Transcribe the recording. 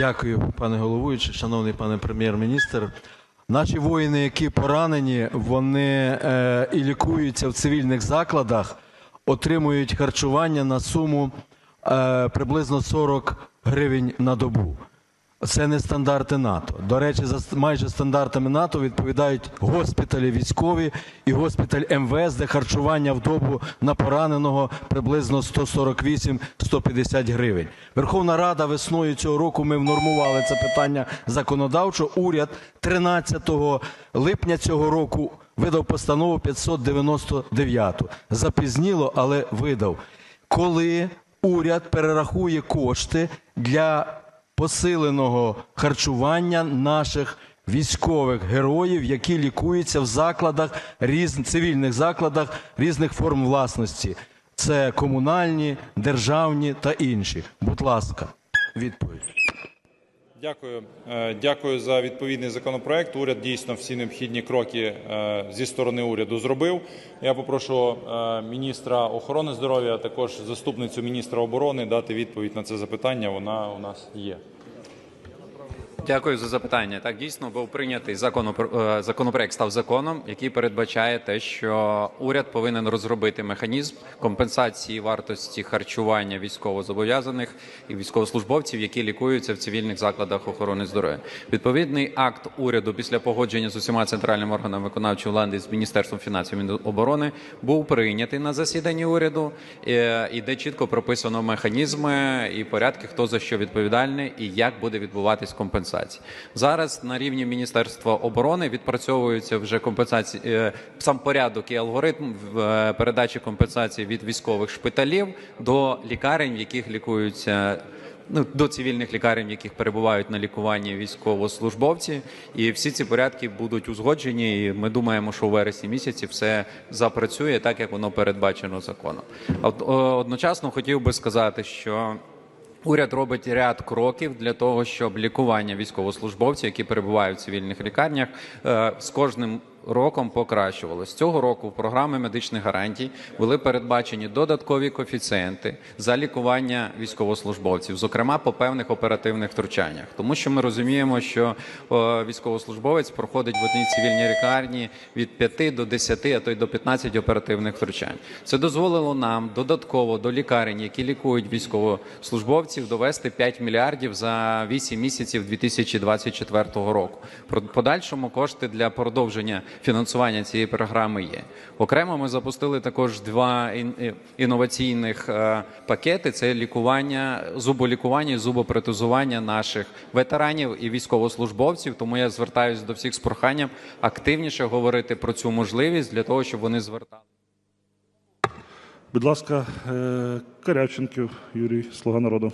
Дякую, пане головуючий, шановний пане прем'єр-міністр. Наші воїни, які поранені, вони е, і лікуються в цивільних закладах, отримують харчування на суму е, приблизно 40 гривень на добу. Це не стандарти НАТО. До речі, за майже стандартами НАТО відповідають госпіталі військові і госпіталь МВС, де харчування в добу на пораненого приблизно 148-150 гривень. Верховна Рада весною цього року ми внормували це питання законодавчо. Уряд 13 липня цього року видав постанову 599. Запізніло, але видав. Коли уряд перерахує кошти для посиленого харчування наших військових героїв, які лікуються в закладах різних цивільних закладах різних форм власності. Це комунальні, державні та інші. Будь ласка, відповідь. Дякую. Е, Дякую за відповідний законопроект. Уряд дійсно всі необхідні кроки е, зі сторони уряду зробив. Я попрошу е, міністра охорони здоров'я, а також заступницю міністра оборони дати відповідь на це запитання. Вона у нас є. Дякую за запитання. Так дійсно був прийнятий е, законопроект став законом, який передбачає те, що уряд повинен розробити механізм компенсації вартості харчування військовозобов'язаних і військовослужбовців, які лікуються в цивільних закладах охорони здоров'я. Відповідний акт уряду після погодження з усіма центральними органами виконавчої влади з міністерством фінансів і Міноборони був прийнятий на засіданні уряду, е, і де чітко прописано механізми і порядки, хто за що відповідальний і як буде відбуватись компенсація. Зараз на рівні Міністерства оборони відпрацьовується вже компенсації е, сам порядок і алгоритм е, передачі компенсації від військових шпиталів до лікарень, в яких лікуються. Ну, до цивільних лікарень, яких перебувають на лікуванні військовослужбовці, і всі ці порядки будуть узгоджені. І ми думаємо, що у вересні місяці все запрацює так, як воно передбачено законом. Одночасно хотів би сказати, що Уряд робить ряд кроків для того, щоб лікування військовослужбовців, які перебувають в цивільних лікарнях, е, з кожним роком покращувалось. Цього року в програмі медичних гарантій були передбачені додаткові коефіцієнти за лікування військовослужбовців, зокрема по певних оперативних втручаннях, тому що ми розуміємо, що військовослужбовець проходить в одній цивільній лікарні від 5 до 10, а то й до 15 оперативних втручань. Це дозволило нам додатково до лікарень, які лікують військовослужбовців, довести 5 мільярдів за 8 місяців 2024 року. Про подальшому кошти для продовження фінансування цієї програми є. Окремо ми запустили також два інноваційних е, пакети: це лікування, зуболікування і зубопротезування наших ветеранів і військовослужбовців. Тому я звертаюся до всіх з проханням активніше говорити про цю можливість для того, щоб вони звертали. Будь ласка, е, Каряченків Юрій, Слуга народу.